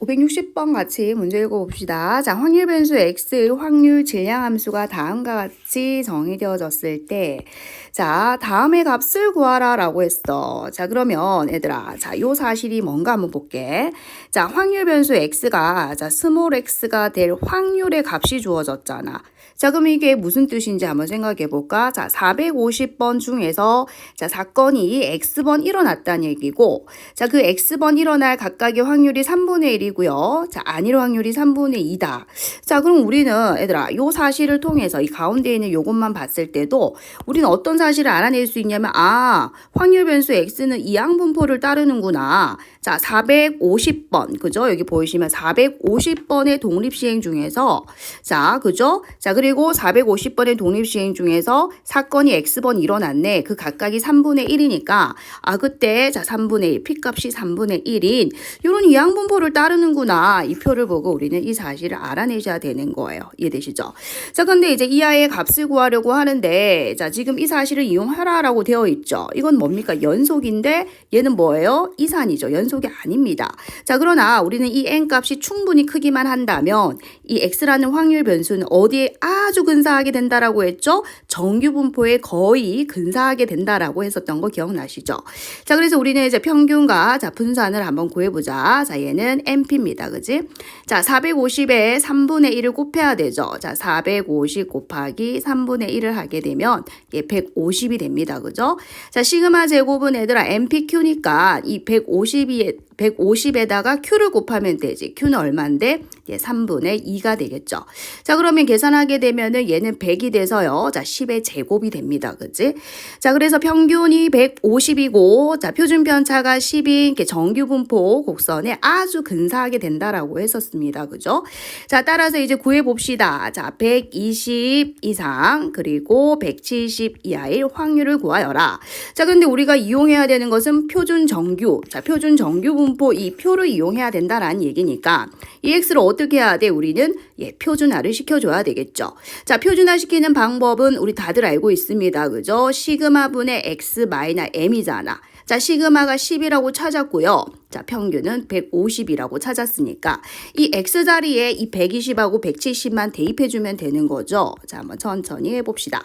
560번 같이 문제 읽어봅시다. 자, 확률 변수 x의 확률 질량 함수가 다음과 같이 정의되어졌을 때, 자, 다음의 값을 구하라 라고 했어. 자, 그러면 얘들아, 자, 요 사실이 뭔가 한번 볼게. 자, 확률 변수 x가, 자, 스몰 x가 될 확률의 값이 주어졌잖아. 자, 그럼 이게 무슨 뜻인지 한번 생각해 볼까? 자, 450번 중에서 자, 사건이 x번 일어났다는 얘기고, 자, 그 x번 일어날 각각의 확률이 3분의 1이고요. 자, 아닐 확률이 3분의 2다. 자, 그럼 우리는 얘들아, 요 사실을 통해서 이 가운데 있는 요것만 봤을 때도 우리는 어떤 사실을 알아낼 수 있냐면, 아, 확률 변수 x는 이 항분포를 따르는구나. 자, 450번, 그죠? 여기 보이시면 450번의 독립 시행 중에서, 자, 그죠? 자, 그리고 450번의 독립 시행 중에서 사건이 x번 일어났네. 그 각각이 3분의 1이니까, 아, 그때, 자, 3분의 1, p값이 3분의 1인, 요런 이 항분포를 따르는 구나. 이 표를 보고 우리는 이 사실을 알아내셔야 되는 거예요. 이해되시죠? 자, 근데 이제 이 아이의 값을 구하려고 하는데, 자, 지금 이 사실을 이용하라 라고 되어 있죠. 이건 뭡니까? 연속인데, 얘는 뭐예요? 이산이죠. 연속이 아닙니다. 자, 그러나 우리는 이 n 값이 충분히 크기만 한다면, 이 x라는 확률 변수는 어디에 아주 근사하게 된다라고 했죠? 정규 분포에 거의 근사하게 된다라고 했었던 거 기억나시죠? 자, 그래서 우리는 이제 평균과 자, 분산을 한번 구해보자. 자, 얘는 NP입니다. 그지? 자, 450에 3분의 1을 곱해야 되죠. 자, 450 곱하기 3분의 1을 하게 되면 얘 150이 됩니다. 그죠? 자, 시그마 제곱은 얘들아 NPQ니까 이 150이 150에다가 Q를 곱하면 되지. Q는 얼마인데? 예, 3분의 2가 되겠죠. 자, 그러면 계산하게 되면은 얘는 100이 돼서요. 자, 10의 제곱이 됩니다. 그지? 자, 그래서 평균이 150이고, 자, 표준 편차가 10인 이렇게 정규 분포 곡선에 아주 근사하게 된다라고 했었습니다. 그죠? 자, 따라서 이제 구해 봅시다. 자, 120 이상, 그리고 170 이하일 확률을 구하여라. 자, 근데 우리가 이용해야 되는 것은 표준 정규. 자, 표준 정규 분포 이 표를 이용해야 된다라는 얘기니까 이 x를 어떻게 해야 돼? 우리는 예, 표준화를 시켜줘야 되겠죠. 자, 표준화 시키는 방법은 우리 다들 알고 있습니다. 그죠? 시그마 분의 x 마이너 m이잖아. 자, 시그마가 10이라고 찾았고요. 자, 평균은 150이라고 찾았으니까 이 x 자리에 이 120하고 170만 대입해 주면 되는 거죠. 자, 한번 천천히 해 봅시다.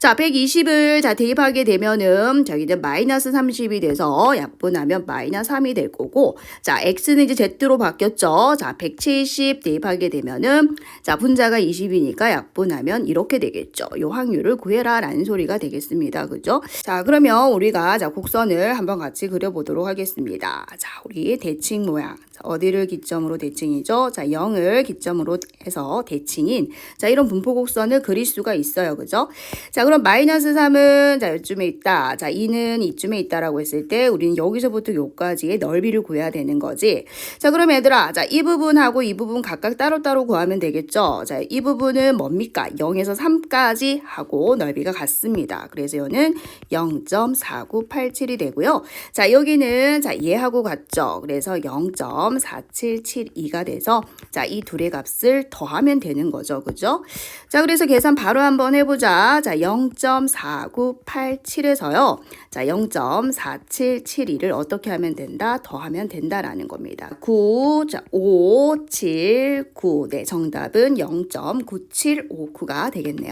자, 120을 자 대입하게 되면은 저기는 마이너스 30이 돼서 약분하면 마이너스 3이 될 거고 자, x는 이제 z로 바뀌었죠. 자, 170 대입하게 되면은 자, 분자가 20이니까 약분하면 이렇게 되겠죠. 요 확률을 구해라 라는 소리가 되겠습니다. 그죠? 자, 그러면 우리가 자, 곡선을 한번 같이 그려 보도록 하겠습니다. 자, 우리 대칭 모양. 자, 어디를 기점으로 대칭이죠? 자, 0을 기점으로 해서 대칭인 자, 이런 분포 곡선을 그릴 수가 있어요. 그죠? 자, 그럼 마이너스 3은 자, 이쯤에 있다. 자, 2는 이쯤에 있다라고 했을 때 우리는 여기서부터 여기까지의 넓이를 구해야 되는 거지. 자, 그럼 얘들아. 자, 이 부분하고 이 부분 각각 따로따로 구하면 되겠죠? 자, 이 부분은 뭡니까? 0에서 3까지 하고 넓이가 같습니다. 그래서 얘는 0.4987이 되고요. 자, 여기는 자, 얘하고 같죠? 그래서 0.4772가 돼서 자, 이 둘의 값을 더하면 되는 거죠. 그죠? 자, 그래서 계산 바로 한번 해 보자. 자, 0.4987에서요. 자, 0.4772를 어떻게 하면 된다? 더하 면 된다라는 겁니다. 9, 자, 5, 7, 9. 네, 정답은 0.9759가 되겠네요.